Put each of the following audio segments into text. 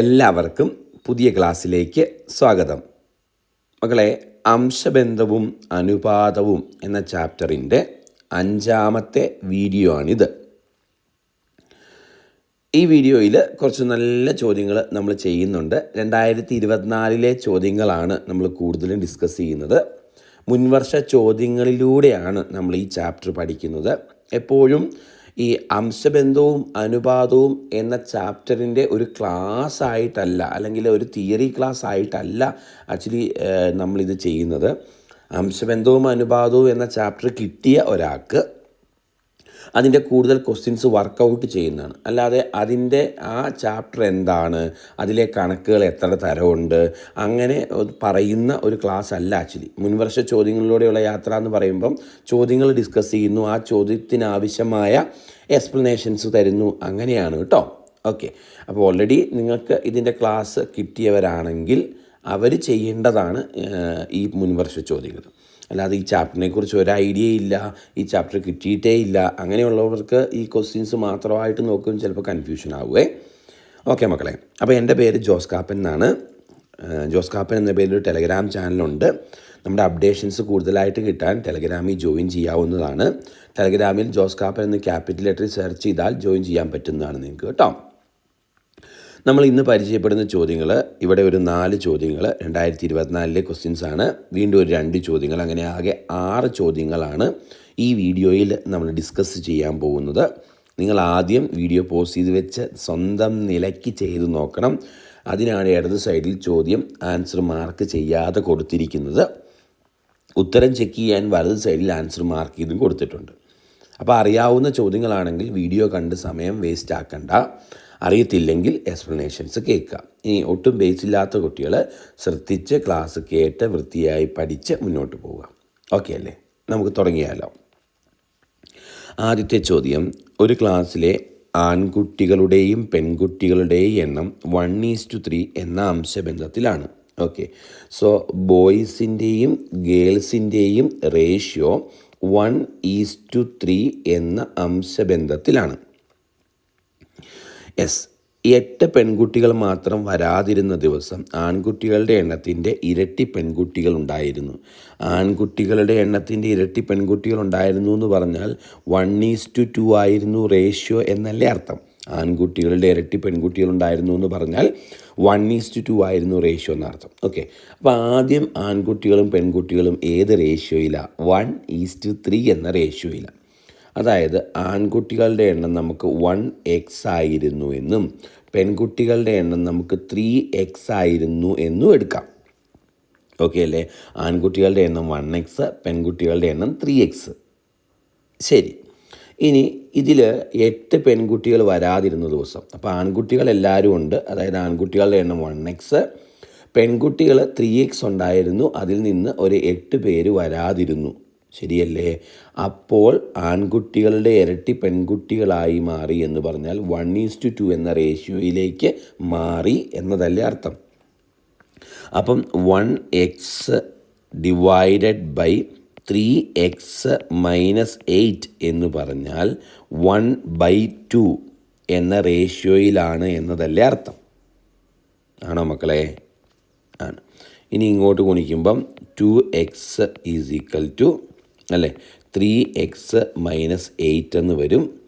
എല്ലാവർക്കും പുതിയ ക്ലാസ്സിലേക്ക് സ്വാഗതം. മകളെ അംശബന്ധവും അനുപാതവും എന്ന ചാപ്റ്ററിന്റെ അഞ്ചാമത്തെ വീഡിയോ ആണിത് ഈ വീഡിയോയിൽ കുറച്ച് നല്ല ചോദ്യങ്ങൾ നമ്മൾ ചെയ്യുന്നുണ്ട്. രണ്ടായിരത്തി ഇരുപത്തിനാലിലെ ചോദ്യങ്ങളാണ് നമ്മൾ കൂടുതലും ഡിസ്കസ് ചെയ്യുന്നത്. മുൻവർഷ ചോദ്യങ്ങളിലൂടെയാണ് നമ്മൾ ഈ ചാപ്റ്റർ പഠിക്കുന്നത്. എപ്പോഴും ഈ അംശബന്ധവും അനുപാതവും എന്ന ചാപ്റ്ററിന്റെ ഒരു ക്ലാസ് ആയിട്ടല്ല അല്ലെങ്കിൽ ഒരു തിയറി ക്ലാസ് ആയിട്ടല്ല ആക്ച്വലി നമ്മളിത് ചെയ്യുന്നത്. അംശബന്ധവും അനുപാതവും എന്ന ചാപ്റ്റർ കിട്ടിയ ഒരാൾക്ക് അതിന്റെ കൂടുതൽ ക്വസ്റ്റ്യൻസ് വർക്കൗട്ട് ചെയ്യുന്നതാണ്. അല്ലാതെ അതിന്റെ ആ ചാപ്റ്റർ എന്താണ് അതിലെ കണക്കുകൾ എത്ര തരമുണ്ട് അങ്ങനെ പറയുന്ന ഒരു ക്ലാസ് അല്ല ആക്ച്വലി മുൻവർഷ ചോദ്യങ്ങളിലൂടെയുള്ള യാത്ര എന്ന് പറയുമ്പം ചോദ്യങ്ങൾ ഡിസ്കസ് ചെയ്യുന്നു ആ ചോദ്യത്തിനാവശ്യമായ എക്സ്പ്ലനേഷൻസ് തരുന്നു അങ്ങനെയാണ് കേട്ടോ. ഓക്കെ അപ്പോൾ ഓൾറെഡി നിങ്ങൾക്ക് ഇതിന്റെ ക്ലാസ് കിട്ടിയവരാണെങ്കിൽ അവർ ചെയ്യേണ്ടതാണ് ഈ മുൻവർഷ ചോദ്യങ്ങൾ. അല്ലാതെ ഈ ചാപ്റ്ററിനെ കുറിച്ച് ഒരു ഐഡിയ ഇല്ല ഈ ചാപ്റ്റർ കിട്ടിയിട്ടേ ഇല്ല അങ്ങനെയുള്ളവർക്ക് ഈ ക്വസ്റ്റ്യൻസ് മാത്രമായിട്ട് നോക്കും ചിലപ്പോൾ കൺഫ്യൂഷൻ ആവുമേ ഓക്കെ മക്കളെ അപ്പോൾ എന്റെ പേര് ജോസ് കാപ്പൻ എന്നാണ്. ജോസ് കാപ്പൻ എന്ന പേരിൽ ഒരു ടെലഗ്രാം ചാനലുണ്ട് നമ്മുടെ അപ്ഡേഷൻസ് കൂടുതലായിട്ട് കിട്ടാൻ ടെലഗ്രാമിൽ ജോയിൻ ചെയ്യാവുന്നതാണ്. ടെലഗ്രാമിൽ ജോസ് കാപ്പൻ എന്ന് ക്യാപിറ്റൽ ലെറ്ററിൽ സെർച്ച് ചെയ്താൽ ജോയിൻ ചെയ്യാൻ പറ്റുന്നതാണ് നിങ്ങൾക്ക് കേട്ടോ. നമ്മൾ ഇന്ന് പരിചയപ്പെടുന്ന ചോദ്യങ്ങൾ ഇവിടെ ഒരു നാല് ചോദ്യങ്ങൾ രണ്ടായിരത്തി ഇരുപത്തിനാലിലെ ക്വസ്റ്റ്യൻസ് ആണ്. വീണ്ടും ഒരു രണ്ട് ചോദ്യങ്ങൾ അങ്ങനെ ആകെ ആറ് ചോദ്യങ്ങളാണ് ഈ വീഡിയോയിൽ നമ്മൾ ഡിസ്കസ് ചെയ്യാൻ പോകുന്നത്. നിങ്ങൾ ആദ്യം വീഡിയോ പോസ്റ്റ് ചെയ്ത് വെച്ച് സ്വന്തം നിലയ്ക്ക് ചെയ്ത് നോക്കണം. അതിനാണ് ഇടത് സൈഡിൽ ചോദ്യം ആൻസർ മാർക്ക് ചെയ്യാതെ കൊടുത്തിരിക്കുന്നത്. ഉത്തരം ചെക്ക് ചെയ്യാൻ വലത് സൈഡിൽ ആൻസർ മാർക്ക് ചെയ്തും കൊടുത്തിട്ടുണ്ട്. അപ്പോൾ അറിയാവുന്ന ചോദ്യങ്ങളാണെങ്കിൽ വീഡിയോ കണ്ട് സമയം വേസ്റ്റ് ആക്കണ്ട. അറിയത്തില്ലെങ്കിൽ എക്സ്പ്ലനേഷൻസ് കേൾക്കുക. ഇനി ഒട്ടും ബേസ് ഇല്ലാത്ത കുട്ടികൾ ശ്രദ്ധിച്ച് ക്ലാസ് കേട്ട് വൃത്തിയായി പഠിച്ച് മുന്നോട്ട് പോവുക. ഓക്കെ അല്ലേ? നമുക്ക് തുടങ്ങിയാലോ. ആദ്യത്തെ ചോദ്യം. ഒരു ക്ലാസ്സിലെ ആൺകുട്ടികളുടെയും പെൺകുട്ടികളുടെയും എണ്ണം വൺ ഈസ് ടു ത്രീ എന്ന അംശബന്ധത്തിലാണ്. ഓക്കെ സോ ബോയ്സിന്റെയും ഗേൾസിന്റെയും ratio one is two three എന്ന അംശബന്ധത്തിലാണ്. എസ് എട്ട് പെൺകുട്ടികൾ മാത്രം വരാതിരുന്ന ദിവസം ആൺകുട്ടികളുടെ എണ്ണത്തിന്റെ ഇരട്ടി പെൺകുട്ടികൾ ഉണ്ടായിരുന്നു. ആൺകുട്ടികളുടെ എണ്ണത്തിന്റെ ഇരട്ടി പെൺകുട്ടികൾ ഉണ്ടായിരുന്നു എന്ന് പറഞ്ഞാൽ വൺ ഈസ് ടു ടു ആയിരുന്നു റേഷ്യോ എന്നല്ലേ അർത്ഥം. ആൺകുട്ടികളുടെ ഇരട്ടി പെൺകുട്ടികൾ ഉണ്ടായിരുന്നു എന്ന് പറഞ്ഞാൽ വൺ ഈസ് ടു ആയിരുന്നു റേഷ്യോ എന്നർത്ഥം ഓക്കെ അപ്പോൾ ആദ്യം ആൺകുട്ടികളും പെൺകുട്ടികളും ഏത് റേഷ്യോയിലാണ് വൺ ഈസ് ടു ത്രീ എന്ന റേഷ്യോയിലാണ് അതായത് ആൺകുട്ടികളുടെ എണ്ണം നമുക്ക് വൺ എക്സ് ആയിരുന്നു എന്നും പെൺകുട്ടികളുടെ എണ്ണം നമുക്ക് ത്രീ എക്സ് ആയിരുന്നു എന്നും എടുക്കാം. ഓക്കെ അല്ലേ? ആൺകുട്ടികളുടെ എണ്ണം വൺ എക്സ് പെൺകുട്ടികളുടെ എണ്ണം ത്രീ എക്സ് ശരി. ഇനി ഇതിൽ എട്ട് പെൺകുട്ടികൾ വരാതിരുന്ന ദിവസം. അപ്പോൾ ആൺകുട്ടികൾ എല്ലാവരും ഉണ്ട്. അതായത് ആൺകുട്ടികളുടെ എണ്ണം വൺ എക്സ് പെൺകുട്ടികൾ ത്രീ എക്സ് ഉണ്ടായിരുന്നു. അതിൽ നിന്ന് ഒരു എട്ട് പേര് വരാതിരുന്നു. ശരിയല്ലേ? അപ്പോൾ ആൺകുട്ടികളുടെ ഇരട്ടി പെൺകുട്ടികളായി മാറി എന്ന് പറഞ്ഞാൽ വൺ ഈസ് ടു ടു എന്ന റേഷ്യോയിലേക്ക് മാറി എന്നതല്ലേ അർത്ഥം. അപ്പം one x divided by three x minus eight എന്ന് പറഞ്ഞാൽ വൺ ബൈ ടു എന്ന റേഷ്യോയിലാണ് എന്നതല്ലേ അർത്ഥം. ആണോ മക്കളെ? ആണ്. ഇനി ഇങ്ങോട്ട് ഗുണിക്കുമ്പം two x is equal to അല്ലേ? ത്രീ എക്സ് മൈനസ് എയ്റ്റ് എന്ന് വരും.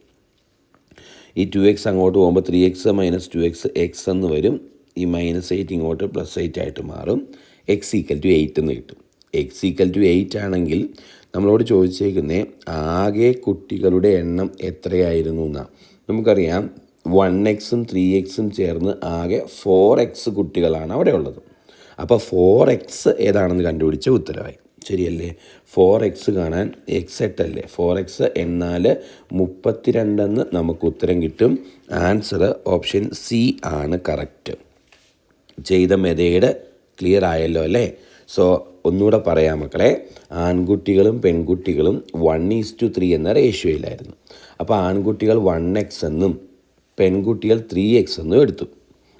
ഈ ടു എക്സ് അങ്ങോട്ട് പോകുമ്പോൾ three x minus two x x എന്ന് വരും. ഈ മൈനസ് എയ്റ്റ് ഇങ്ങോട്ട് പ്ലസ് എയ്റ്റ് ആയിട്ട് മാറും. എക്സ് ഈക്വൽ ടു എയ്റ്റ് എന്ന് കിട്ടും. എക്സ് ഈക്വൽ ടു എയ്റ്റ് ആണെങ്കിൽ നമ്മളോട് ചോദിച്ചേക്കുന്നത് ആകെ കുട്ടികളുടെ എണ്ണം എത്രയായിരുന്നു എന്നാണ് നമുക്കറിയാം വൺ എക്സും ത്രീ എക്സും ചേർന്ന് ആകെ ഫോർ എക്സ് കുട്ടികളാണ് അവിടെ ഉള്ളത്. അപ്പോൾ ഫോർ എക്സ് ഏതാണെന്ന് കണ്ടുപിടിച്ച ഉത്തരവായി. ശരിയല്ലേ? ഫോർ എക്സ് കാണാൻ എക്സ് എട്ടല്ലേ? ഫോർ എക്സ് എന്നാൽ മുപ്പത്തിരണ്ടെന്ന് നമുക്ക് ഉത്തരം കിട്ടും. ആൻസർ ഓപ്ഷൻ സി ആണ് കറക്റ്റ് ചെയ്ത മെതേഡ് ക്ലിയർ ആയല്ലോ അല്ലേ? സോ ഒന്നുകൂടെ പറയാം മക്കളെ. ആൺകുട്ടികളും പെൺകുട്ടികളും വൺ ഈസ് ടു ത്രീ എന്ന റേഷ്യോയിലായിരുന്നു അപ്പോൾ ആൺകുട്ടികൾ വൺ എക്സ് എന്നും പെൺകുട്ടികൾ ത്രീ എക്സ് എന്നും എടുത്തു.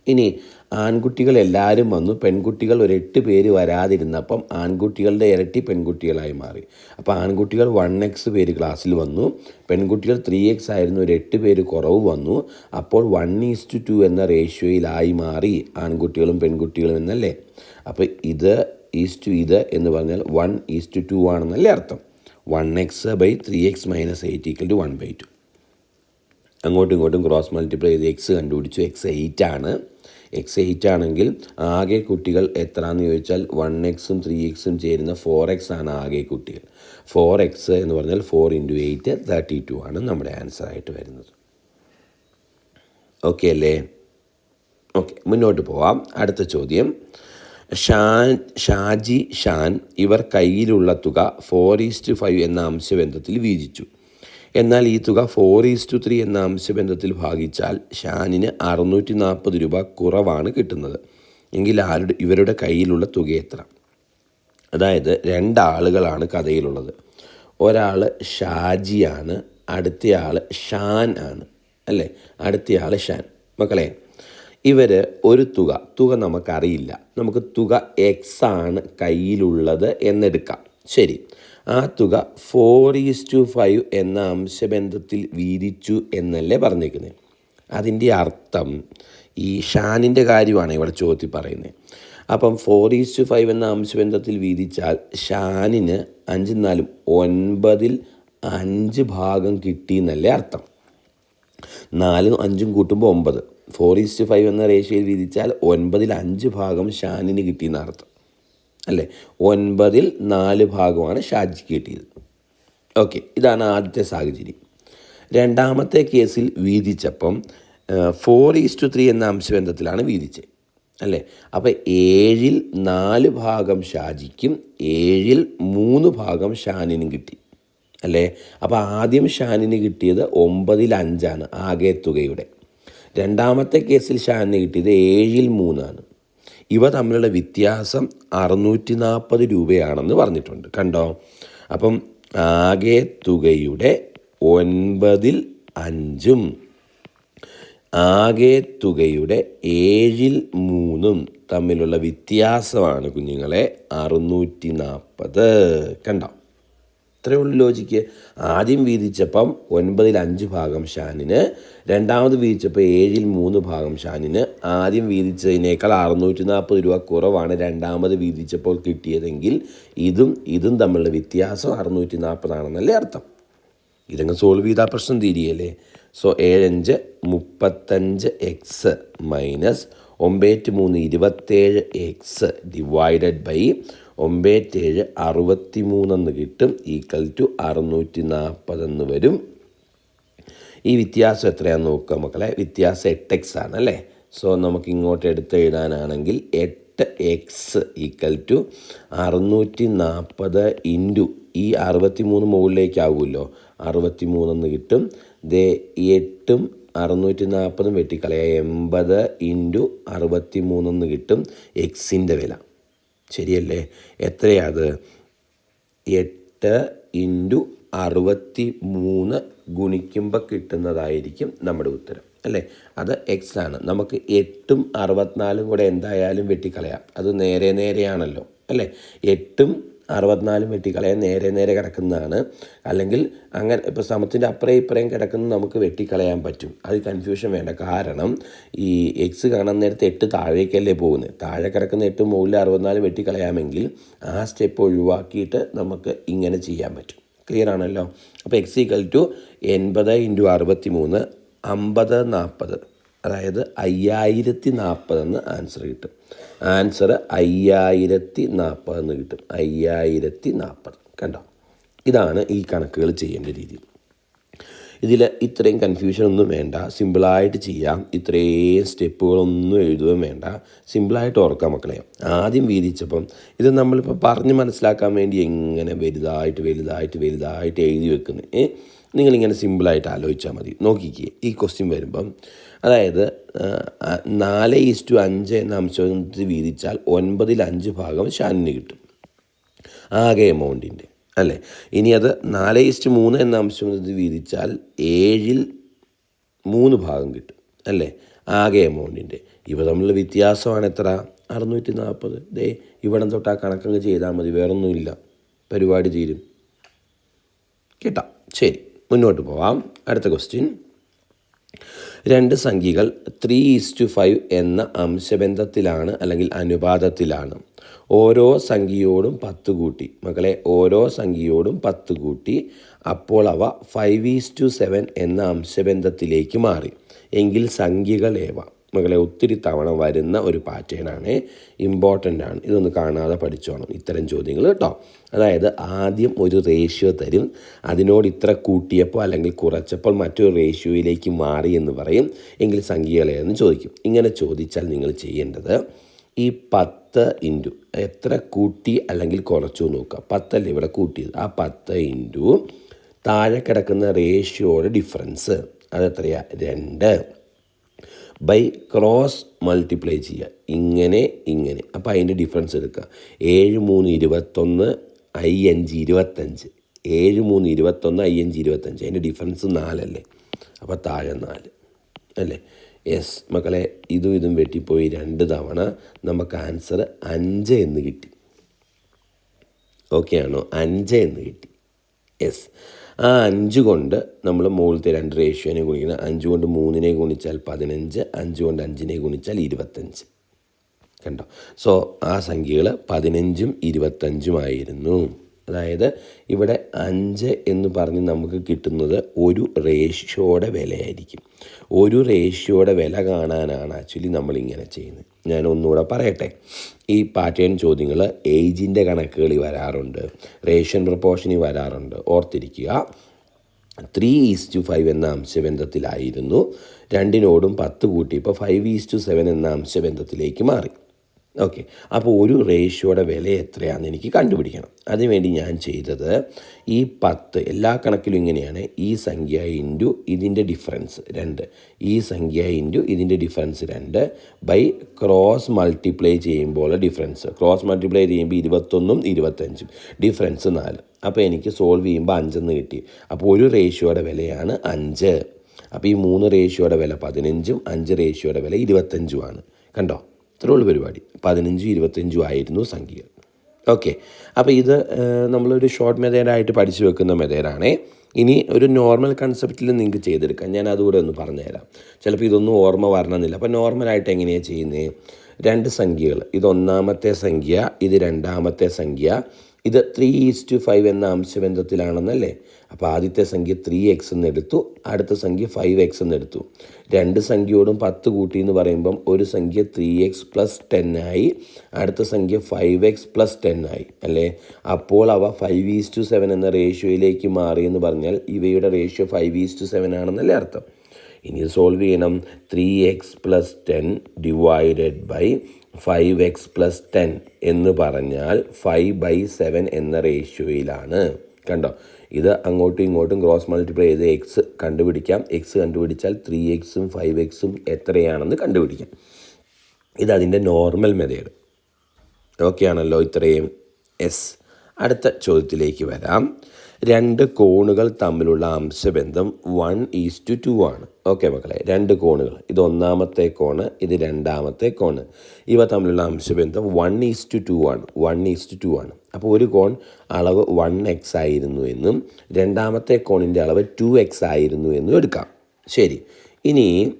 ഇനി ആൺകുട്ടികൾ എല്ലാവരും വന്നു. പെൺകുട്ടികൾ ഒരു എട്ട് പേര് വരാതിരുന്നപ്പം ആൺകുട്ടികളുടെ ഇരട്ടി പെൺകുട്ടികളായി മാറി. അപ്പോൾ ആൺകുട്ടികൾ വൺ എക്സ് പേര് ക്ലാസ്സിൽ വന്നു. പെൺകുട്ടികൾ ത്രീ എക്സ് ആയിരുന്നു. ഒരു എട്ട് പേര് കുറവ് വന്നു. അപ്പോൾ വൺ ഈസ്റ്റ് ടു എന്ന റേഷ്യോയിലായി മാറി ആൺകുട്ടികളും പെൺകുട്ടികളും എന്നല്ലേ? അപ്പോൾ ഇത് ഈസ്റ്റ് ടു ഇത് എന്ന് പറഞ്ഞാൽ വൺ ഈസ്റ്റ് ടു ആണെന്നല്ലേ അർത്ഥം. One x by three x minus eight equal to one by two അങ്ങോട്ടും ഇങ്ങോട്ടും ക്രോസ് മൾട്ടിപ്ലൈ ചെയ്ത് എക്സ് കണ്ടുപിടിച്ചു. എക്സ് എയ്റ്റ് ആണ്. എക്സ് എയ്റ്റ് ആണെങ്കിൽ ആകെ കുട്ടികൾ എത്ര എന്ന് ചോദിച്ചാൽ വൺ എക്സും ത്രീ എക്സും ചേരുന്ന ഫോർ എക്സ് ആണ് ആകെ കുട്ടികൾ. ഫോർ എക്സ് എന്ന് പറഞ്ഞാൽ four into eight thirty two ആണ് നമ്മുടെ ആൻസർ ആയിട്ട് വരുന്നത്. ഓക്കെ അല്ലേ? ഓക്കെ മുന്നോട്ട് പോവാം. അടുത്ത ചോദ്യം. ഷാൻ ഷാജി ഷാൻ ഇവർ കയ്യിലുള്ള തുക ഫോർ ഈസ്റ്റ് ഫൈവ് എന്ന അംശബന്ധത്തിൽ വീതിച്ചു. എന്നാൽ ഈ തുക ഫോർ ഈസ്റ്റ് ത്രീ എന്ന അംശബന്ധത്തിൽ ഭാഗിച്ചാൽ ഷാനിന് അറുന്നൂറ്റി നാൽപ്പത് രൂപ കുറവാണ് കിട്ടുന്നത്. എങ്കിൽ ആരുടെ ഇവരുടെ കയ്യിലുള്ള തുക എത്ര? അതായത് രണ്ടാളുകളാണ് കഥയിലുള്ളത്. ഒരാൾ ഷാജിയാണ് അടുത്തയാൾ ഷാൻ ആണ് അല്ലേ? അടുത്തയാൾ ഷാൻ. മക്കളെ ഇവർ ഒരു തുക തുക നമുക്കറിയില്ല. നമുക്ക് തുക എക്സ് ആണ് കയ്യിലുള്ളത് എന്നെടുക്കാം. ശരി. ആ തുക ഫോർ ഈസ് ടു ഫൈവ് എന്ന അംശബന്ധത്തിൽ വീതിച്ചു എന്നല്ലേ പറഞ്ഞിരിക്കുന്നത് അതിന്റെ അർത്ഥം ഈ ഷാനിന്റെ കാര്യമാണ് ഇവിടെ ചോദ്യത്തിൽ പറയുന്നത് അപ്പം ഫോർ ഈസ് ടു ഫൈവ് എന്ന അംശബന്ധത്തിൽ വീതിച്ചാൽ ഷാനിന് അഞ്ചും നാലും ഒൻപതിൽ അഞ്ച് ഭാഗം കിട്ടി എന്നല്ലേ അർത്ഥം. നാലും അഞ്ചും കൂട്ടുമ്പോൾ ഒമ്പത്. ഫോർ ഈസ്റ്റ് ഫൈവ് എന്ന റേഷ്യയിൽ വീതിച്ചാൽ ഒൻപതിൽ അഞ്ച് ഭാഗം ഷാനിന് കിട്ടിയെന്ന് അർത്ഥം. അല്ലേ? ഒൻപതിൽ നാല് ഭാഗമാണ് ഷാജിക്ക് കിട്ടിയത്. ഓക്കെ ഇതാണ് ആദ്യത്തെ സാഹചര്യം. രണ്ടാമത്തെ കേസിൽ വീതിച്ചപ്പം ഫോർ ഈസ്റ്റ് ത്രീ എന്ന അംശബന്ധത്തിലാണ് വീതിച്ചത്. അല്ലേ? അപ്പോൾ ഏഴിൽ നാല് ഭാഗം ഷാജിക്കും ഏഴിൽ മൂന്ന് ഭാഗം ഷാനിനും കിട്ടി. അല്ലേ? അപ്പോൾ ആദ്യം ഷാനിന് കിട്ടിയത് ഒമ്പതിൽ അഞ്ചാണ് ആകെ തുകയുടെ. രണ്ടാമത്തെ കേസിൽ ഷാനിന് കിട്ടിയത് ഏഴിൽ മൂന്നാണ്. ഇവ തമ്മിലുള്ള വ്യത്യാസം അറുന്നൂറ്റി നാൽപ്പത് രൂപയാണെന്ന് പറഞ്ഞിട്ടുണ്ട്. കണ്ടോ? അപ്പം ആകെ തുകയുടെ ഒൻപതിൽ അഞ്ചും ആകെ തുകയുടെ ഏഴിൽ മൂന്നും തമ്മിലുള്ള വ്യത്യാസമാണ് കുഞ്ഞുങ്ങളെ അറുന്നൂറ്റി നാൽപ്പത് കണ്ടോ? ഇത്രയേ ഉള്ളൂ ലോജിക്ക്. ആദ്യം വീതിച്ചപ്പം ഒൻപതിൽ അഞ്ച് ഭാഗം ഷാനിന് രണ്ടാമത് വീതിച്ചപ്പോൾ ഏഴിൽ മൂന്ന് ഭാഗം ഷാനിന്. ആദ്യം വീതിച്ചതിനേക്കാൾ അറുന്നൂറ്റി നാൽപ്പത് രൂപ കുറവാണ് രണ്ടാമത് വീതിച്ചപ്പോൾ കിട്ടിയതെങ്കിൽ ഇതും ഇതും തമ്മിലുള്ള വ്യത്യാസം അറുന്നൂറ്റി നാൽപ്പതാണെന്നല്ലേ അർത്ഥം. ഇതങ്ങ് സോൾവ് ചെയ്താൽ പ്രശ്നം തീരുകയല്ലേ? സോ ഏഴഞ്ച് മുപ്പത്തഞ്ച് എക്സ് മൈനസ് ഒമ്പേറ്റ് മൂന്ന് ഇരുപത്തേഴ് എക്സ് ഡിവൈഡഡ് ബൈ ഒമ്പേറ്റേഴ് അറുപത്തി മൂന്നെന്ന് കിട്ടും. ഈക്വൽ ടു അറുന്നൂറ്റി നാൽപ്പതെന്ന് വരും. ഈ വ്യത്യാസം എത്രയാണെന്ന് നോക്കുക മക്കളെ. വ്യത്യാസം എട്ട് എക്സ് ആണ് അല്ലേ? സോ നമുക്ക് ഇങ്ങോട്ട് എടുത്ത് എഴുതാനാണെങ്കിൽ എട്ട് എക്സ് ഈക്വൽ ടു അറുന്നൂറ്റി നാൽപ്പത് ഇന്റു ഈ അറുപത്തി മൂന്ന് മുകളിലേക്കാവുമല്ലോ. അറുപത്തി മൂന്നെന്ന് കിട്ടും. ദേ എട്ടും അറുന്നൂറ്റി നാൽപ്പതും വെട്ടിക്കളയാം. എൺപത് ഇന്റു അറുപത്തി മൂന്നെന്ന് കിട്ടും എക്സിന്റെ വില. ശരിയല്ലേ? എത്രയാത്? എട്ട് ഇന്റു അറുപത്തി മൂന്ന് ഗുണിക്കുമ്പോൾ കിട്ടുന്നതായിരിക്കും നമ്മുടെ ഉത്തരം. അല്ലേ? അത് എക്സ് ആണ്. നമുക്ക് എട്ടും അറുപത്തിനാലും കൂടെ എന്തായാലും വെട്ടിക്കളയാം. അത് നേരെ നേരെയാണല്ലോ. അല്ലേ? എട്ടും അറുപത്തിനാലും വെട്ടിക്കളയാൻ നേരെ നേരെ കിടക്കുന്നതാണ്. അല്ലെങ്കിൽ അങ്ങനെ ഇപ്പോൾ സമത്തിന്റെ അപ്പുറം ഇപ്പുറയും കിടക്കുന്നത് നമുക്ക് വെട്ടിക്കളയാൻ പറ്റും. അത് കൺഫ്യൂഷൻ വേണ്ട. കാരണം ഈ എക്സ് കാണാൻ നേരത്തെ എട്ട് താഴേക്കല്ലേ പോകുന്നത് താഴെ കിടക്കുന്ന എട്ട് മുകളിൽ അറുപത്തിനാല് വെട്ടിക്കളയാമെങ്കിൽ ആ സ്റ്റെപ്പ് ഒഴിവാക്കിയിട്ട് നമുക്ക് ഇങ്ങനെ ചെയ്യാൻ പറ്റും. ക്ലിയർ ആണല്ലോ? അപ്പോൾ എക്സ് ഈക്വൽ ടു എൺപത് ഇന്റു അറുപത്തി മൂന്ന് അമ്പത് നാൽപ്പത് അതായത് അയ്യായിരത്തി നാൽപ്പതെന്ന് ആൻസർ കിട്ടും. ആൻസർ അയ്യായിരത്തി നാൽപ്പതെന്ന് കിട്ടും. അയ്യായിരത്തി നാൽപ്പത് കണ്ടോ? ഇതാണ് ഈ കണക്കുകൾ ചെയ്യേണ്ട രീതി. ഇതിൽ ഇത്രയും കൺഫ്യൂഷൻ ഒന്നും വേണ്ട. സിമ്പിളായിട്ട് ചെയ്യാം. ഇത്രയും സ്റ്റെപ്പുകളൊന്നും എഴുതുകയും വേണ്ട. സിമ്പിളായിട്ട് ഓർക്കാം മക്കളെ. ആദ്യം വീതിച്ചപ്പം ഇത് നമ്മളിപ്പോൾ പറഞ്ഞ് മനസ്സിലാക്കാൻ വേണ്ടി എങ്ങനെ വലുതായിട്ട് വലുതായിട്ട് വലുതായിട്ട് എഴുതി വെക്കുന്നത് ഏ? നിങ്ങളിങ്ങനെ സിമ്പിളായിട്ട് ആലോചിച്ചാൽ മതി. നോക്കിക്കേ. ഈ ക്വസ്റ്റ്യൻ വരുമ്പം അതായത് നാല് ഈസ്റ്റു അഞ്ച് എന്ന അംശത്തിൽ വീതിച്ചാൽ ഒൻപതിൽ അഞ്ച് ഭാഗം ഷാനിന് കിട്ടും. ആകെ എമൗണ്ടിന്റെ അല്ലേ? ഇനി അത് നാല് ഈസ്റ്റ് മൂന്ന് എന്ന അംശം ഇത് വീതിച്ചാൽ ഏഴിൽ മൂന്ന് ഭാഗം കിട്ടും അല്ലേ? ആകെ എമൗണ്ടിന്റെ ഇവ തമ്മിലുള്ള വ്യത്യാസമാണ് എത്ര? അറുന്നൂറ്റി നാൽപ്പത് ദേ ഇവിടെ തൊട്ട് ആ കണക്കങ്ങ് ചെയ്താൽ മതി വേറൊന്നുമില്ല. പരിപാടി തീരും. കേട്ടാ? ശരി മുന്നോട്ട് പോവാം. അടുത്ത ക്വസ്റ്റ്യൻ രണ്ട് സംഖ്യകൾ ത്രീ ഈസ് ടു ഫൈവ് എന്ന അംശബന്ധത്തിലാണ് അല്ലെങ്കിൽ അനുപാതത്തിലാണ്. ഓരോ സംഖ്യയോടും പത്ത് കൂട്ടി. മക്കളെ ഓരോ സംഖ്യയോടും പത്ത് കൂട്ടി. അപ്പോൾ അവ ഫൈവ് ഈസ് ടു സെവൻ എന്ന അംശബന്ധത്തിലേക്ക് മാറി. എങ്കിൽ സംഖ്യകൾ ഏവ? മകളെ ഒത്തിരി തവണ വരുന്ന ഒരു പാറ്റേൺ ആണ് ഇമ്പോർട്ടന്റ് ആണ്. ഇതൊന്ന് കാണാതെ പഠിച്ചോണം. ഇത്തരം ചോദ്യങ്ങൾ കേട്ടോ. അതായത് ആദ്യം ഒരു റേഷ്യോ തരും. അതിനോട് ഇത്ര കൂട്ടിയപ്പോൾ അല്ലെങ്കിൽ കുറച്ചപ്പോൾ മറ്റൊരു റേഷ്യോയിലേക്ക് മാറി എന്ന് പറയും. എങ്കിൽ സംഖ്യകളെന്ന് ചോദിക്കും. ഇങ്ങനെ ചോദിച്ചാൽ നിങ്ങൾ ചെയ്യേണ്ടത് ഈ പത്ത് ഇന്റു എത്ര കൂട്ടി അല്ലെങ്കിൽ കുറച്ചു നോക്കുക. പത്തല്ലേ ഇവിടെ കൂട്ടിയത്? ആ പത്ത് ഇന്റു താഴെ കിടക്കുന്ന റേഷ്യോയുടെ ഡിഫറൻസ് അതെത്രയാണ് രണ്ട്. ബൈ ക്രോസ് മൾട്ടിപ്ലൈ ചെയ്യുക. ഇങ്ങനെ ഇങ്ങനെ. അപ്പോൾ അതിന്റെ ഡിഫറൻസ് എടുക്കുക. ഏഴ് മൂന്ന് ഇരുപത്തൊന്ന് ഐ അഞ്ച് ഇരുപത്തഞ്ച്. ഏഴ് മൂന്ന് ഇരുപത്തൊന്ന് ഐ അഞ്ച് ഇരുപത്തഞ്ച്. അതിന്റെ ഡിഫറൻസ് നാലല്ലേ? അപ്പോൾ താഴെ നാല്. അല്ലേ? യെസ് മക്കളെ ഇതും ഇതും വെട്ടിപ്പോയി രണ്ട് തവണ നമുക്ക് ആൻസർ അഞ്ച് എന്ന് കിട്ടി. ഓക്കെ ആണോ? അഞ്ച് എന്ന് കിട്ടി. യെസ് ആ അഞ്ച് കൊണ്ട് നമ്മൾ മുകളിലത്തെ രണ്ട് റേഷ്യോനെ ഗുണിക്കണം. അഞ്ച് കൊണ്ട് മൂന്നിനെ ഗുണിച്ചാൽ പതിനഞ്ച് അഞ്ച് കൊണ്ട് അഞ്ചിനെ ഗുണിച്ചാൽ ഇരുപത്തഞ്ച്. കണ്ടോ? സോ ആ സംഖ്യകൾ പതിനഞ്ചും ഇരുപത്തഞ്ചുമായിരുന്നു അതായത് ഇവിടെ അഞ്ച് എന്ന് പറഞ്ഞ് നമുക്ക് കിട്ടുന്നത് ഒരു റേഷ്യോയുടെ വിലയായിരിക്കും. ഒരു റേഷ്യോയുടെ വില കാണാനാണ് ആക്ച്വലി നമ്മളിങ്ങനെ ചെയ്യുന്നത്. ഞാൻ ഒന്നുകൂടെ പറയട്ടെ. ഈ പാറ്റേൺ ചോദ്യങ്ങൾ ഏജിന്റെ കണക്കുകളിൽ വരാറുണ്ട്. റേഷ്യൻ പ്രപ്പോർഷനിൽ വരാറുണ്ട്. ഓർത്തിരിക്കുക. ത്രീ ഈസ് ടു ഫൈവ് എന്ന അംശബന്ധത്തിലായിരുന്നു. രണ്ടിനോടും പത്ത് കൂട്ടി ഇപ്പോൾ ഫൈവ് ഈസ് ടു സെവൻ എന്ന അംശബന്ധത്തിലേക്ക് മാറി. ഓക്കെ അപ്പോൾ ഒരു റേഷ്യോയുടെ വില എത്രയാണെന്ന് എനിക്ക് കണ്ടുപിടിക്കണം. അതിനുവേണ്ടി ഞാൻ ചെയ്തത് ഈ പത്ത് എല്ലാ കണക്കിലും ഇങ്ങനെയാണ്. ഈ സംഖ്യ ഇന്റു ഇതിന്റെ ഡിഫറൻസ് രണ്ട്. ഈ സംഖ്യ ഇന്റു ഇതിന്റെ ഡിഫറൻസ് രണ്ട് ബൈ ക്രോസ് മൾട്ടിപ്ലൈ ചെയ്യുമ്പോൾ ഡിഫറൻസ്. ക്രോസ് മൾട്ടിപ്ലൈ ചെയ്യുമ്പോൾ ഇരുപത്തൊന്നും ഇരുപത്തഞ്ചും. ഡിഫറൻസ് നാല്. അപ്പോൾ എനിക്ക് സോൾവ് ചെയ്യുമ്പോൾ അഞ്ചെന്ന് കിട്ടി. അപ്പോൾ ഒരു റേഷ്യോയുടെ വിലയാണ് അഞ്ച്. അപ്പോൾ ഈ മൂന്ന് റേഷ്യോയുടെ വില പതിനഞ്ചും അഞ്ച് റേഷ്യോയുടെ വില ഇരുപത്തഞ്ചുമാണ്. കണ്ടോ? ഇത്രയുള്ള പരിപാടി. പതിനഞ്ചും ഇരുപത്തഞ്ചും ആയിരുന്നു സംഖ്യകൾ. ഓക്കെ. അപ്പോൾ ഇത് നമ്മളൊരു ഷോർട്ട് മെത്തേഡായിട്ട് പഠിച്ചു വെക്കുന്ന മെത്തേഡാണേ ഇനി ഒരു നോർമൽ കൺസെപ്റ്റിൽ നിങ്ങൾക്ക് ചെയ്തെടുക്കാം. ഞാൻ അതുകൂടെ ഒന്ന് പറഞ്ഞുതരാം. ചിലപ്പോൾ ഇതൊന്നും ഓർമ്മ വരണമെന്നില്ല. അപ്പോൾ നോർമലായിട്ട് എങ്ങനെയാണ് ചെയ്യുന്നത് രണ്ട് സംഖ്യകൾ. ഇത് ഒന്നാമത്തെ സംഖ്യ ഇത് രണ്ടാമത്തെ സംഖ്യ. ഇത് ത്രീ ഈസ് ടു ഫൈവ് എന്ന അംശബന്ധത്തിലാണെന്നല്ലേ? അപ്പോൾ ആദ്യത്തെ സംഖ്യ ത്രീ എക്സ് എന്ന് എടുത്തു അടുത്ത സംഖ്യ ഫൈവ് എക്സ് എന്ന് എടുത്തു. രണ്ട് സംഖ്യയോടും പത്ത് കൂട്ടി എന്ന് പറയുമ്പം ഒരു സംഖ്യ ത്രീ എക്സ് പ്ലസ് ടെൻ ആയി അടുത്ത സംഖ്യ ഫൈവ് എക്സ് പ്ലസ് ടെൻ ആയി അല്ലേ? അപ്പോൾ അവ ഫൈവ് ഈസ് ടു സെവൻ എന്ന റേഷ്യോയിലേക്ക് മാറി എന്ന് പറഞ്ഞാൽ ഇവയുടെ ratio five is two seven ആണെന്നല്ലേ അർത്ഥം. ഇനി സോൾവ് ചെയ്യണം. Three x plus ten divided by five x plus ten എന്ന് പറഞ്ഞാൽ ഫൈവ് ബൈ സെവൻ എന്ന റേഷ്യോയിലാണ് കണ്ടോ? ഇത് അങ്ങോട്ടും ഇങ്ങോട്ടും ക്രോസ് മൾട്ടിപ്ലൈ ചെയ്ത് എക്സ് കണ്ടുപിടിക്കാം. എക്സ് കണ്ടുപിടിച്ചാൽ ത്രീ എക്സും ഫൈവ് എക്സും എത്രയാണെന്ന് കണ്ടുപിടിക്കാം. ഇതതിന്റെ നോർമൽ മെതേഡ് ഓക്കെ ആണല്ലോ ഇത്രയും എസ് അടുത്ത ചോദ്യത്തിലേക്ക് വരാം. രണ്ട് കോണുകൾ തമ്മിലുള്ള അംശബന്ധം വൺ ഈസ് ടു ടു ആണ്. ഓക്കെ മക്കളെ രണ്ട് കോണുകൾ. ഇത് ഒന്നാമത്തെ കോണ് ഇത് രണ്ടാമത്തെ കോണ്. ഇവ തമ്മിലുള്ള അംശബന്ധം വൺ ഈസ് ടു ടു ആണ്. വൺ ഈസ് ടു ടു ആണ്. അപ്പോൾ ഒരു കോൺ അളവ് വൺ എക്സ് ആയിരുന്നു എന്നും രണ്ടാമത്തെ കോണിന്റെ അളവ് ടു എക്സ് ആയിരുന്നു എന്നും എടുക്കാം. ശരി. ഇനി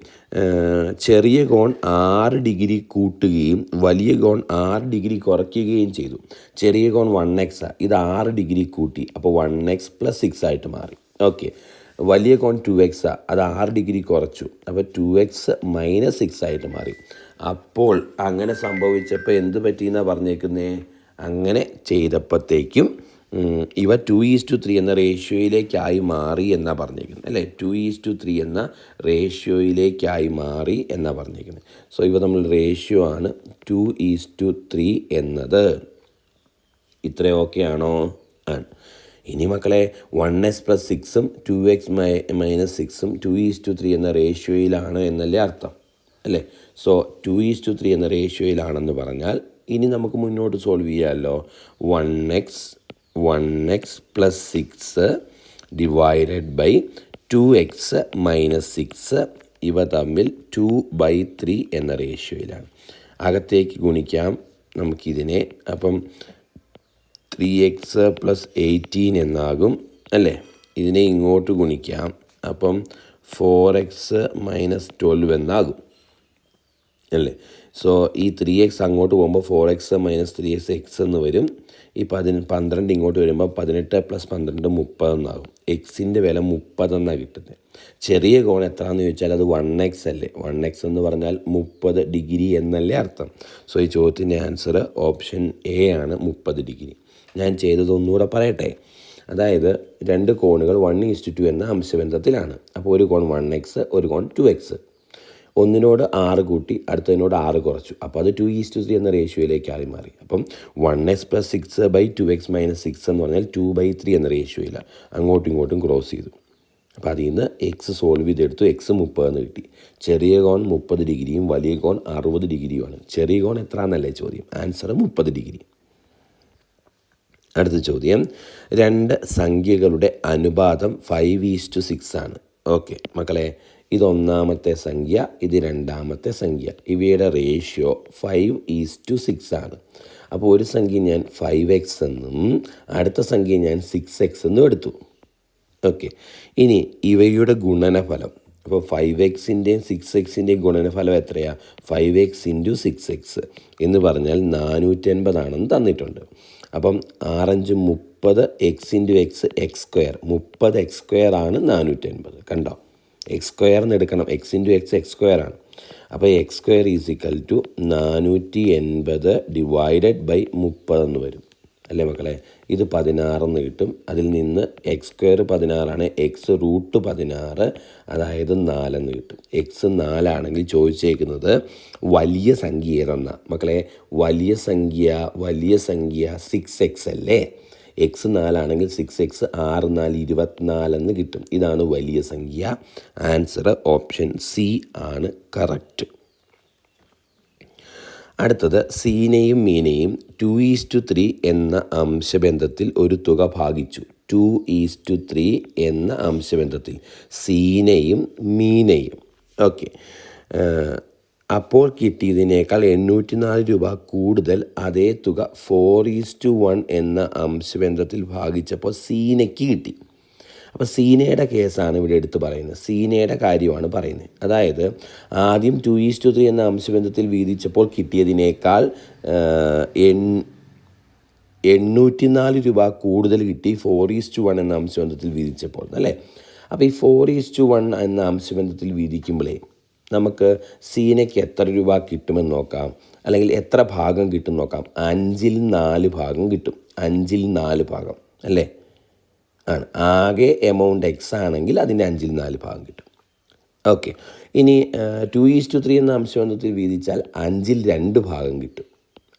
ചെറിയ കോൺ ആറ് ഡിഗ്രി കൂട്ടുകയും വലിയ കോൺ ആറ് ഡിഗ്രി കുറയ്ക്കുകയും ചെയ്തു. ചെറിയ കോൺ വൺ എക്സ് ഇത് ആറ് ഡിഗ്രി കൂട്ടി. അപ്പോൾ വൺ എക്സ് പ്ലസ് സിക്സ് ആയിട്ട് മാറി. ഓക്കെ. വലിയ കോൺ ടു എക്സ് അത് ആറ് ഡിഗ്രി കുറച്ചു. അപ്പോൾ ടു എക്സ് മൈനസ് സിക്സ് ആയിട്ട് മാറി. അപ്പോൾ അങ്ങനെ സംഭവിച്ചപ്പോൾ എന്ത് പറ്റിയെന്നാണ് പറഞ്ഞേക്കുന്നത് അങ്ങനെ ചെയ്തപ്പോഴത്തേക്കും ഇവ ടു ഈസ് ടു ത്രീ എന്ന റേഷ്യോയിലേക്കായി മാറി എന്നാണ് പറഞ്ഞിരിക്കുന്നത് അല്ലേ? ടു ഈസ് ടു ത്രീ എന്ന റേഷ്യോയിലേക്കായി മാറി എന്നാണ് പറഞ്ഞിരിക്കുന്നത് സോ ഇവ നമ്മൾ റേഷ്യോ ആണ് ടു ഈസ് ടു ത്രീ എന്നത്. ഇത്ര ഓക്കെ ആണോ? ആണ്. ഇനി മക്കളെ വൺ എക്സ് പ്ലസ് സിക്സും ടു എക്സ് മൈ മൈനസ് സിക്സും ടു ഈസ് ടു ത്രീ എന്ന റേഷ്യോയിലാണ് എന്നല്ലേ അർത്ഥം. അല്ലേ? So two is two three എന്ന റേഷ്യോയിലാണെന്ന് പറഞ്ഞാൽ ഇനി നമുക്ക് മുന്നോട്ട് സോൾവ് ചെയ്യാമല്ലോ one x one x plus six divided by two x minus six ഇവ തമ്മിൽ ടു ബൈ ത്രീ എന്ന റേഷ്യോയിലാണ് അകത്തേക്ക് ഗുണിക്കാം. നമുക്കിതിനെ അപ്പം ത്രീ എക്സ് പ്ലസ് എയ്റ്റീൻ എന്നാകും അല്ലേ? ഇതിനെ ഇങ്ങോട്ട് ഗുണിക്കാം. അപ്പം ഫോർ എക്സ് മൈനസ് ട്വൽവ് എന്നാകും അല്ലേ? സോ ഈ ത്രീ എക്സ് അങ്ങോട്ട് പോകുമ്പോൾ four x minus three x x എന്ന് വരും. ഈ പതിന പന്ത്രണ്ട് ഇങ്ങോട്ട് വരുമ്പോൾ പതിനെട്ട് പ്ലസ് പന്ത്രണ്ട് മുപ്പതെന്നാകും എക്സിന്റെ വില മുപ്പതെന്നാണ് കിട്ടുന്നത് ചെറിയ കോൺ എത്രയാണെന്ന് ചോദിച്ചാൽ അത് വൺ എക്സ് അല്ലേ? വൺ എക്സ് എന്ന് പറഞ്ഞാൽ മുപ്പത് ഡിഗ്രി എന്നല്ലേ അർത്ഥം. സോ ഈ ചോദ്യത്തിന്റെ ആൻസർ ഓപ്ഷൻ എ ആണ് മുപ്പത് ഡിഗ്രി. ഞാൻ ചെയ്തത് ഒന്നുകൂടെ പറയട്ടെ. അതായത് രണ്ട് കോണുകൾ വൺ ഈസ്റ്റ് ടു എന്ന അംശബന്ധത്തിലാണ്. അപ്പോൾ ഒരു കോൺ വൺ എക്സ് ഒരു കോൺ ടു എക്സ് ഒന്നിനോട് ആറ് കൂട്ടി അടുത്തതിനോട് ആറ് കുറച്ചു. അപ്പോൾ അത് ടു ഈസ് ടു ത്രീ എന്ന റേഷ്യോയിലേക്ക് ആയി മാറി. അപ്പം one x plus six by two x minus six എന്ന് പറഞ്ഞാൽ ടു ബൈ ത്രീ എന്ന റേഷ്യോയിലാണ് അങ്ങോട്ടും ഇങ്ങോട്ടും ക്രോസ് ചെയ്തു. അപ്പോൾ അതിൽ നിന്ന് എക്സ് സോൾവ് ചെയ്തെടുത്തു. എക്സ് മുപ്പതെന്ന് കിട്ടി. ചെറിയ കോൺ മുപ്പത് ഡിഗ്രിയും വലിയ കോൺ അറുപത് ഡിഗ്രിയുമാണ്. ചെറിയ കോൺ എത്ര എന്നല്ലേ ചോദ്യം? ആൻസർ മുപ്പത് ഡിഗ്രി. അടുത്ത ചോദ്യം. രണ്ട് സംഖ്യകളുടെ അനുപാതം ഫൈവ് ഈസ് ടു സിക്സ് ആണ്. ഓക്കെ മക്കളെ ഇത് ഒന്നാമത്തെ സംഖ്യ ഇത് രണ്ടാമത്തെ സംഖ്യ. ഇവയുടെ ratio five is two six ആണ്. അപ്പോൾ ഒരു സംഖ്യ ഞാൻ ഫൈവ് എക്സ് എന്നും അടുത്ത സംഖ്യ ഞാൻ സിക്സ് എക്സ് എന്നും എടുത്തു. ഓക്കെ ഇനി ഇവയുടെ ഗുണനഫലം. അപ്പോൾ ഫൈവ് എക്സിന്റെയും സിക്സ് എക്സിന്റെയും ഗുണനഫലം എത്രയാണ് five x into six x എന്ന് പറഞ്ഞാൽ നാനൂറ്റൻപതാണെന്ന് തന്നിട്ടുണ്ട്. അപ്പം ആറഞ്ച് മുപ്പത് x into x x square മുപ്പത് എക്സ് സ്ക്വയർ ആണ് നാനൂറ്റൻപത്. കണ്ടോ? എക്സ് സ്ക്വയർ എന്ന് എടുക്കണം. X into x x square ആണ്. അപ്പോൾ x square is equal to നാനൂറ്റി എൺപത് ഡിവൈഡഡ് ബൈ മുപ്പതെന്ന് വരും. അല്ലേ മക്കളെ? ഇത് പതിനാറെന്ന് കിട്ടും. അതിൽ നിന്ന് എക്സ് സ്ക്വയർ പതിനാറാണ്. എക്സ് റൂട്ട് പതിനാറ് അതായത് നാലെന്ന് കിട്ടും. എക്സ് നാലാണെങ്കിൽ ചോദിച്ചേക്കുന്നത് വലിയ സംഖ്യ ഏതെന്നാണ് മക്കളെ വലിയ സംഖ്യ വലിയ സംഖ്യ സിക്സ് എക്സ് അല്ലേ? എക്സ് നാലാണെങ്കിൽ സിക്സ് എക്സ് ആറ് നാല് ഇരുപത്തിനാലെന്ന് കിട്ടും. ഇതാണ് വലിയ സംഖ്യ. ആൻസർ ഓപ്ഷൻ സി ആണ് കറക്റ്റ് അടുത്തത് സീനയും മീനയും ടു ഈസ് ടു ത്രീ എന്ന അംശബന്ധത്തിൽ ഒരു തുക ഭാഗിച്ചു. ടു ഈസ് ടു ത്രീ എന്ന അംശബന്ധത്തിൽ സീനയും മീനയും. ഓക്കെ അപ്പോൾ കിട്ടിയതിനേക്കാൾ എണ്ണൂറ്റി നാല് രൂപ കൂടുതൽ അതേ തുക ഫോർ ഈസ് ടു വൺ എന്ന അംശബന്ധത്തിൽ ഭാഗിച്ചപ്പോൾ സീനയ്ക്ക് കിട്ടി. അപ്പോൾ സീനയുടെ കേസാണ് ഇവിടെ എടുത്ത് പറയുന്നത്. സീനയുടെ കാര്യമാണ് പറയുന്നത്. അതായത് ആദ്യം ടു ഈസ് ടു ത്രീ എന്ന അംശബന്ധത്തിൽ വീതിച്ചപ്പോൾ കിട്ടിയതിനേക്കാൾ എണ്ണൂറ്റി നാല് രൂപ കൂടുതൽ കിട്ടി ഫോർ ഈസ് ടു വൺ എന്ന അംശബന്ധത്തിൽ വീതിച്ചപ്പോൾ. അല്ലേ? അപ്പോൾ ഈ ഫോർ ഈസ് ടു വൺ എന്ന അംശബന്ധത്തിൽ വീതിക്കുമ്പോഴേ നമുക്ക് സീനയ്ക്ക് എത്ര രൂപ കിട്ടുമെന്ന് നോക്കാം. അല്ലെങ്കിൽ എത്ര ഭാഗം കിട്ടും നോക്കാം. അഞ്ചിൽ നാല് ഭാഗം കിട്ടും. അഞ്ചിൽ നാല് ഭാഗം. അല്ലേ? ആണ്. ആകെ എമൗണ്ട് എക്സ് ആണെങ്കിൽ അതിന്റെ അഞ്ചിൽ നാല് ഭാഗം കിട്ടും. ഓക്കെ. ഇനി ടു ഈസ് ടു ത്രീ എന്ന അംശബന്ധത്തിൽ വീതിച്ചാൽ അഞ്ചിൽ രണ്ട് ഭാഗം കിട്ടും.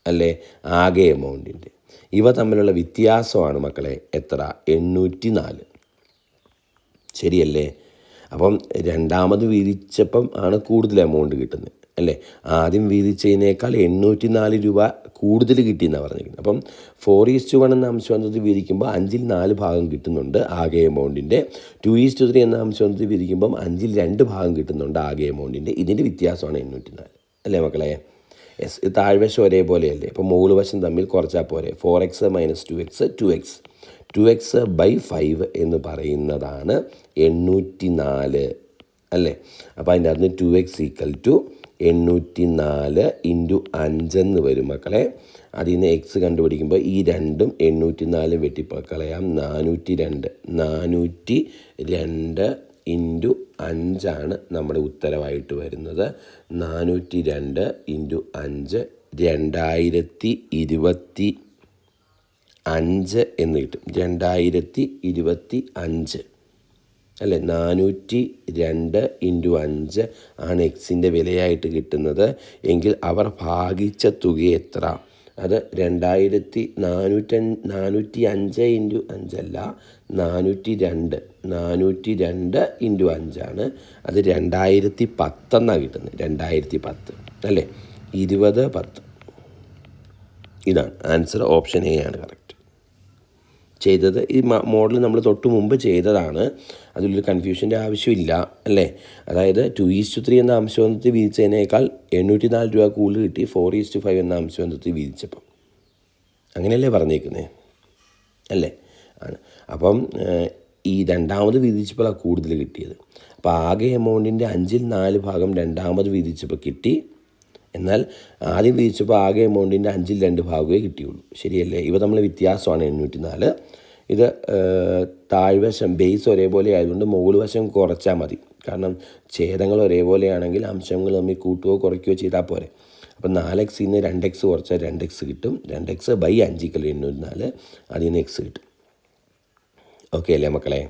അല്ലേ? ആകെ എമൗണ്ടിന്റെ ഇവ തമ്മിലുള്ള വ്യത്യാസമാണ് മക്കളെ എത്ര? എണ്ണൂറ്റി നാല് ശരിയല്ലേ? അപ്പം രണ്ടാമത് വീതിച്ചപ്പം ആണ് കൂടുതൽ എമൗണ്ട് കിട്ടുന്നത് അല്ലേ? ആദ്യം വീതിച്ചതിനേക്കാൾ എണ്ണൂറ്റി നാല് രൂപ കൂടുതൽ കിട്ടിയെന്നാണ് പറഞ്ഞിരിക്കുന്നത്. അപ്പം ഫോർ ഈസ് ടു വൺ എന്ന അംശബന്ധത്തിൽ വീതിക്കുമ്പോൾ അഞ്ചിൽ നാല് ഭാഗം കിട്ടുന്നുണ്ട് ആകെ എമൗണ്ടിന്റെ ടു ഈസ് ടു ത്രീ എന്ന അംശബന്ധത്തിൽ വീതിക്കുമ്പം അഞ്ചിൽ രണ്ട് ഭാഗം കിട്ടുന്നുണ്ട് ആകെ എമൗണ്ടിന്റെ ഇതിന്റെ വ്യത്യാസമാണ് എണ്ണൂറ്റി നാല് അല്ലേ മക്കളെ? എസ് താഴ്വശം ഒരേപോലെയല്ലേ? ഇപ്പോൾ മുകൾ വശം തമ്മിൽ കുറച്ചാൽ പോരെ? Four x minus two x two x two x by five എന്ന് പറയുന്നതാണ് എണ്ണൂറ്റി നാല് അല്ലേ? അപ്പോൾ അതിന്റെ അകത്ത് ടു എക്സ് ഈക്വൽ ടു എണ്ണൂറ്റി നാല് ഇന്റു അഞ്ചെന്ന് വരും മക്കളെ. അതിൽ നിന്ന് എക്സ് കണ്ടുപിടിക്കുമ്പോൾ ഈ രണ്ടും എണ്ണൂറ്റി നാലും വെട്ടിക്കളയാം നാനൂറ്റി രണ്ട് നാനൂറ്റി രണ്ട് ഇന്റു അഞ്ചാണ് നമ്മുടെ ഉത്തരവായിട്ട് വരുന്നത്. നാനൂറ്റി രണ്ട് ഇന്റു അഞ്ച് രണ്ടായിരത്തി ഇരുപത്തി അഞ്ച് എന്ന് കിട്ടും. രണ്ടായിരത്തി ഇരുപത്തി അഞ്ച്. അല്ലേ? നാനൂറ്റി രണ്ട് ഇന്റു അഞ്ച് ആണ് എക്സിന്റെ വിലയായിട്ട് കിട്ടുന്നത്. എങ്കിൽ അവർ ഭാഗിച്ച തുക എത്ര? അത് രണ്ടായിരത്തി നാനൂറ്റി നാനൂറ്റി അഞ്ച് ഇന്റു അഞ്ചല്ല നാനൂറ്റി രണ്ട്. നാനൂറ്റി രണ്ട് ഇന്റു അഞ്ചാണ് അത് രണ്ടായിരത്തി പത്തെന്നാണ് കിട്ടുന്നത്. രണ്ടായിരത്തി പത്ത്. അല്ലേ? ഇരുപത് പത്ത്. ഇതാണ്. ആൻസർ ഓപ്ഷൻ എ ആണ് കറക്റ്റ്. ചെയ്തത്. ഈ മോഡൽ നമ്മൾ തൊട്ട് മുമ്പ് ചെയ്തതാണ്. അതിലൊരു കൺഫ്യൂഷന്റെ ആവശ്യമില്ല അല്ലേ? അതായത് ടു ഈസ്റ്റ് ത്രീ എന്ന അംശബന്ധത്തിൽ വീതിച്ചതിനേക്കാൾ എണ്ണൂറ്റി നാല് രൂപ കൂടുതൽ കിട്ടി ഫോർ ഈസ്റ്റ് ഫൈവ് എന്ന അംശബന്ധത്തിൽ വീതിച്ചപ്പം അങ്ങനെയല്ലേ പറഞ്ഞേക്കുന്നത് അല്ലേ? ആണ്. അപ്പം ഈ രണ്ടാമത് വീതിച്ചപ്പോഴാണ് കൂടുതൽ കിട്ടിയത്. അപ്പോൾ ആകെ എമൗണ്ടിന്റെ അഞ്ചിൽ നാല് ഭാഗം രണ്ടാമത് വീതിച്ചപ്പോൾ കിട്ടി. എന്നാൽ ആദ്യം തിരിച്ചപ്പോൾ ആകെ എമൗണ്ടിന്റെ അഞ്ചിൽ രണ്ട് ഭാഗമേ കിട്ടിയുള്ളൂ. ശരിയല്ലേ? ഇവ തമ്മിൽ വ്യത്യാസമാണ് എണ്ണൂറ്റി നാല് ഇത് താഴ്വശം ബേസ് ഒരേപോലെ ആയതുകൊണ്ട് മുകൾ വശം കുറച്ചാൽ മതി. കാരണം ഛേദങ്ങൾ ഒരേപോലെയാണെങ്കിൽ അംശങ്ങൾ തമ്മിൽ കൂട്ടുകയോ കുറയ്ക്കുകയോ ചെയ്താൽ പോരെ. അപ്പം നാല് എക്സിൽ നിന്ന് രണ്ട് എക്സ് കുറച്ചാൽ രണ്ട് എക്സ് കിട്ടും. രണ്ട് എക്സ് ബൈ അഞ്ചിക്കൽ എണ്ണൂറ്റി നാല് അതിൽ നിന്ന് എക്സ് കിട്ടും. ഓക്കെ അല്ലേ മക്കളെ.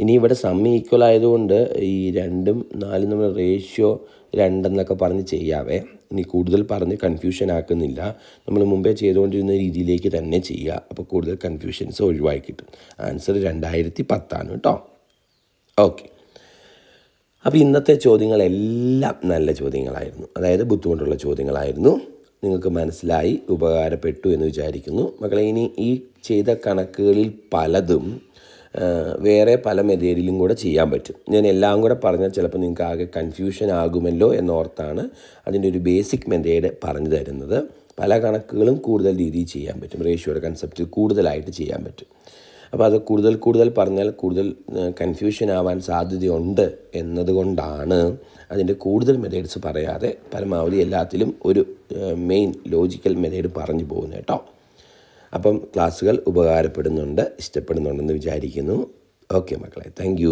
ഇനി ഇവിടെ സമ്മി ഈക്വൽ ആയതുകൊണ്ട് ഈ രണ്ടും നാലും നമ്മൾ റേഷ്യോ രണ്ടെന്നൊക്കെ പറഞ്ഞ് ചെയ്യാവേ. ഇനി കൂടുതൽ പറഞ്ഞ് കൺഫ്യൂഷൻ ആക്കുന്നില്ല. നമ്മൾ മുമ്പേ ചെയ്തുകൊണ്ടിരുന്ന രീതിയിലേക്ക് തന്നെ ചെയ്യുക. അപ്പോൾ കൂടുതൽ കൺഫ്യൂഷൻസ് ഒഴിവാക്കി കിട്ടും. ആൻസർ രണ്ടായിരത്തി പത്താണ് കേട്ടോ ഓക്കെ അപ്പോൾ ഇന്നത്തെ ചോദ്യങ്ങളെല്ലാം നല്ല ചോദ്യങ്ങളായിരുന്നു. അതായത് ബുദ്ധിമുട്ടുള്ള ചോദ്യങ്ങളായിരുന്നു. നിങ്ങൾക്ക് മനസ്സിലായി ഉപകാരപ്പെട്ടു എന്ന് വിചാരിക്കുന്നു. മക്കളെ ഇനി ഈ ചെയ്ത കണക്കുകളിൽ പലതും വേറെ പല മെതേഡിലും കൂടെ ചെയ്യാൻ പറ്റും. ഞാൻ എല്ലാം കൂടെ പറഞ്ഞാൽ ചിലപ്പോൾ നിങ്ങൾക്ക് ആകെ കൺഫ്യൂഷൻ ആകുമല്ലോ എന്നോർത്താണ് അതിന്റെ ഒരു ബേസിക് മെതേഡ് പറഞ്ഞു തരുന്നത്. പല കണക്കുകളും കൂടുതൽ രീതിയിൽ ചെയ്യാൻ പറ്റും. റേഷ്യോയുടെ കൺസെപ്റ്റ് കൂടുതലായിട്ട് ചെയ്യാൻ പറ്റും. അപ്പോൾ അത് കൂടുതൽ കൂടുതൽ പറഞ്ഞാൽ കൂടുതൽ കൺഫ്യൂഷൻ ആവാൻ സാധ്യതയുണ്ട് എന്നതുകൊണ്ടാണ് അതിന്റെ കൂടുതൽ മെത്തേഡ്സ് പറയാതെ പരമാവധി എല്ലാത്തിലും ഒരു മെയിൻ ലോജിക്കൽ മെത്തേഡ് പറഞ്ഞു പോകുന്നത് കേട്ടോ. അപ്പം ക്ലാസ്സുകൾ ഉപകാരപ്പെടുന്നുണ്ട് ഇഷ്ടപ്പെടുന്നുണ്ടെന്ന് വിചാരിക്കുന്നു. ഓക്കെ മക്കളെ താങ്ക്